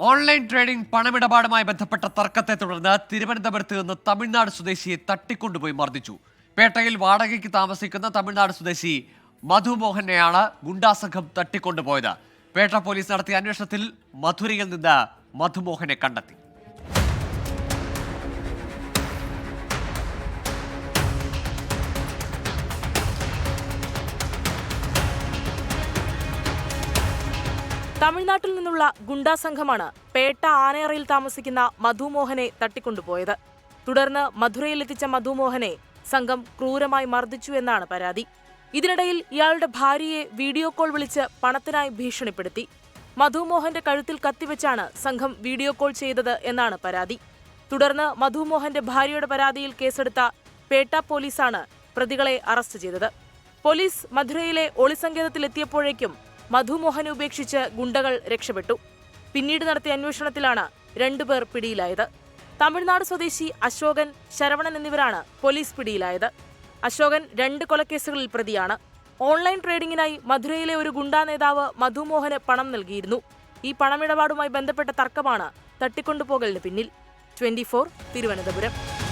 Online trading പണമിടപാടുമായി ബന്ധപ്പെട്ട തർക്കത്തെ തുടർന്ന് തിരുവനന്തപുരത്ത് നിന്ന് തമിഴ്നാട് സ്വദേശിയെ തട്ടിക്കൊണ്ടുപോയി മർദ്ദിച്ചു. പേട്ടയിൽ വാടകയ്ക്ക് താമസിക്കുന്ന തമിഴ്നാട് സ്വദേശി മധുമോഹനെയാണ് ഗുണ്ടാസംഘം തട്ടിക്കൊണ്ടുപോയത്. പേട്ട പോലീസ് നടത്തിയ അന്വേഷണത്തിൽ മധുരയിൽ നിന്ന് മധുമോഹനെ കണ്ടെത്തി. തമിഴ്നാട്ടിൽ നിന്നുള്ള ഗുണ്ടാ സംഘമാണ് പേട്ട ആനയറയിൽ താമസിക്കുന്ന മധുമോഹനെ തട്ടിക്കൊണ്ടുപോയത്. തുടർന്ന് മധുരയിലെത്തിച്ച മധുമോഹനെ സംഘം ക്രൂരമായി മർദ്ദിച്ചു എന്നാണ് പരാതി. ഇതിനിടയിൽ ഇയാളുടെ ഭാര്യയെ വീഡിയോ കോൾ വിളിച്ച് പണത്തിനായി ഭീഷണിപ്പെടുത്തി. മധുമോഹന്റെ കഴുത്തിൽ കത്തിവെച്ചാണ് സംഘം വീഡിയോ കോൾ ചെയ്തത് എന്നാണ് പരാതി. തുടർന്ന് മധുമോഹന്റെ ഭാര്യയുടെ പരാതിയിൽ കേസെടുത്ത പേട്ട പോലീസാണ് പ്രതികളെ അറസ്റ്റ് ചെയ്തത്. പോലീസ് മധുരയിലെ ഒളിസങ്കേതത്തിലെത്തിയപ്പോഴേക്കും മധുമോഹനെ ഉപേക്ഷിച്ച് ഗുണ്ടകൾ രക്ഷപ്പെട്ടു. പിന്നീട് നടത്തിയ അന്വേഷണത്തിലാണ് രണ്ടുപേർ പിടിയിലായത്. തമിഴ്നാട് സ്വദേശി അശോകൻ ശരവണൻ എന്നിവരാണ് പോലീസ് പിടിയിലായത്. അശോകൻ രണ്ട് കൊലക്കേസുകളിൽ പ്രതിയാണ്. ഓൺലൈൻ ട്രേഡിംഗിനായി മധുരയിലെ ഒരു ഗുണ്ടാ നേതാവ് മധുമോഹന് പണം നൽകിയിരുന്നു. ഈ പണമിടപാടുമായി ബന്ധപ്പെട്ട തർക്കമാണ് തട്ടിക്കൊണ്ടുപോകലിന് പിന്നിൽ. ട്വന്റി തിരുവനന്തപുരം.